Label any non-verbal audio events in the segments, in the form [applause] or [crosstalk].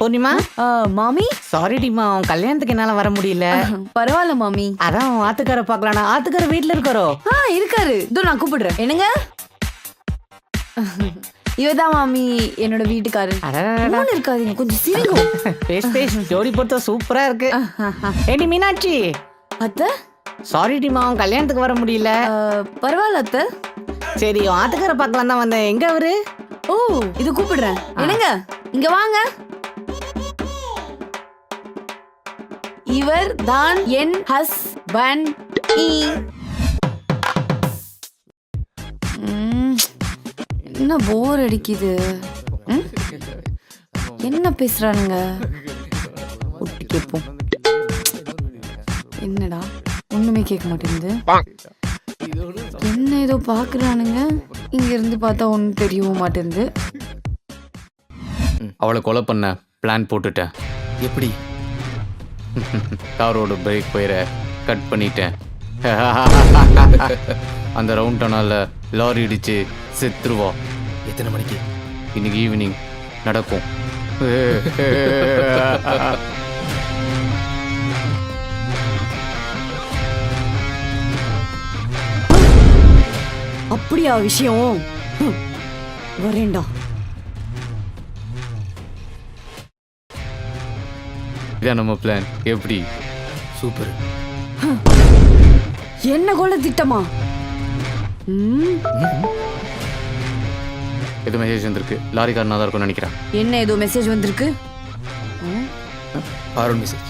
பூர்ணிமா? மாமி? சாரிடிமா உன் கல்யாணத்துக்கு என்னால வர முடியல. பரவாயில்ல மாமி. அதான் உன் ஆத்துக்கார பாக்கலாம்னா ஆத்துக்கார வீட்ல இருக்காரோ? ஆ இருக்காரு. இதோ நான் கூப்பிடுறேன். என்னங்க? இவதான் மாமி என்னோட வீட்டுக்காரு. ஒண்ணு இருக்காதீங்க கொஞ்சம் சிரிங்க. பேஸ் பேஸ் ஜோடி பொறுத்த சூப்பரா இருக்கு. ஏடி மீனாட்சி? அத்தை? சாரிடிமா உன் கல்யாணத்துக்கு வர முடியல. பரவாயில்ல அத்தை. சரி ஆத்துக்கார பார்க்கலாம் தான் வந்தேன். எங்க அவரு? ஓ இது கூப்பிடுறேன். என்னங்க? இங்க வாங்க. இவர் தான் என் ஹஸ்பண்ட் என்ன போர் அடிக்குது? என்ன பேசுறானுங்க? ஒட்டி கேட்போம் என்னடா? ஒண்ணுமே கேட்க மாட்டேங்குது. என்ன ஏதோ பாக்குறானுங்க? இங்க இருந்து பார்த்தா ஒன்றும் தெரியவும் மாட்டேங்குது. அவளை கொலை பண்ண பிளான் போட்டுட்டேன். எப்படி? காரோட பிரேக் பயிரை கட் பண்ணிட்டேன். அந்த ரவுண்ட் டனால லாரி இடிச்சு செத்துருவா எத்தனை மணிக்கு? இன்னைக்கு ஈவினிங் நடக்கும். அப்படியா விஷயம்? ஹம். இதான் நம்ம பிளான் எப்படி? சூப்பர் என்ன கொள்ள திட்டமா ம், எது மெசேஜ் வந்திருக்கு. லாரிக்காரனா தான் இருக்கும்னு நினைக்கிறேன். என்ன ஏதோ மெசேஜ் வந்திருக்கு? ஆரோன் மெசேஜ்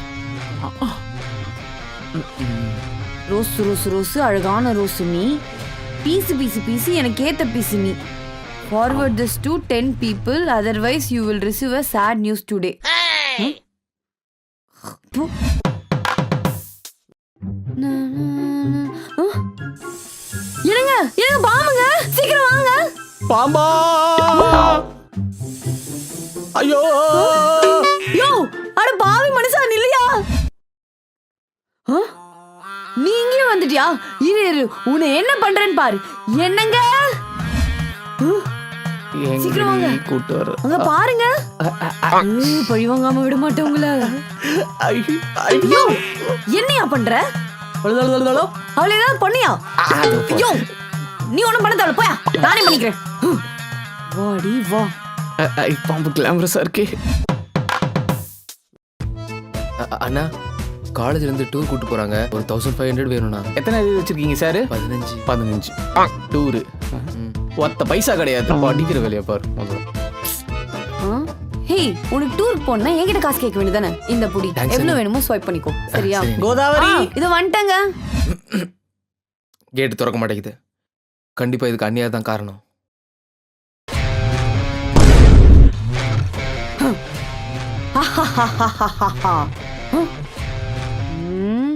ரோஸ் ரோஸ் ரோஸ் அழகான ரோஸ் நீ. பீசு பீசு பீசு எனக்கு ஏத்த பீசு நீ. Forward this to ten people otherwise you will receive a sad news today இருங்க இருங்க பாமுங்க சீக்கிரம் வாங்க பாம்பா ஐயோ யோ அட பாவி மனுஷா நில்லையா ஆ? நீ இங்கேயும் வந்துட்டியா இரு இரு உன்னை என்ன பண்றேன்னு பாரு. என்னங்க. கூட்டு வர அங்க பாருங்க. ஏய், பழி வாங்காம விட மாட்டேன் உங்களை ஐயோ என்னையா பண்ற? அவளை ஏதாவது பண்ணியா? ஐயோ நீ ஒண்ணும் பண்ண தேவையில்ல போயா. நானே பண்ணிக்கிறேன். ஹம். வாடி வா. பாம்பு கிளாமரஸா இருக்கே. அண்ணா காலேஜ்ல இருந்து டூர் கூட்டு போறாங்க. ஒரு தௌசண்ட் ஃபைவ் ஹண்ட்ரட் வேணும்ண்ணா. எத்தனை இது வச்சிருக்கீங்க சார்? பதினஞ்சு. பதினஞ்சு. டூரு ஒத்த பைசா கிடையாது. அடிக்கிற வேலையை பாரு முதல்ல? ஹேய் உனக்கு டூருக்கு போனா என்கிட்ட காசு கேட்க வேண்டியதானே இந்த புடி. எவ்வளவு. வேணுமோ ஸ்வைப் பண்ணிக்கோ. சரியா? சரி. கோதாவரி! இது வந்துட்டேங்க. கேட்டு திறக்க மாட்டேங்குது. கண்டிப்பா இதுக்கு அந்நியா தான் காரணம். [laughs] ஹம்.